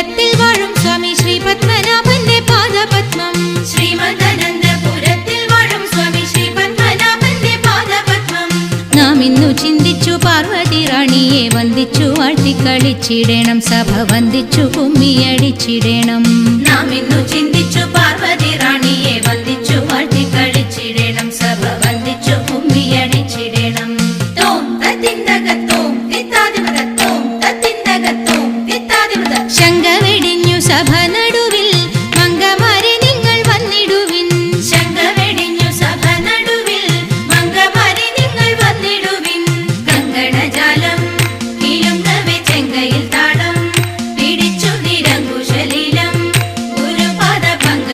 അനന്തപുരത്തിൽ വാഴും സ്വാമി ശ്രീ പത്മനാഭന്റെ പാദപത്മം. ശ്രീമദ് അനന്തപുരത്തിൽ വാഴും സ്വാമി ശ്രീ പത്മനാഭന്റെ പാദപത്മം. നാം ഇന്നു ചിന്തിച്ചു പാർവതി റാണിയെ വന്ദിച്ചു ആഴ്ത്തി കളിച്ചിടേണം സഭ വന്ദിച്ചു കുമ്മിയടിച്ചിടേണം നാം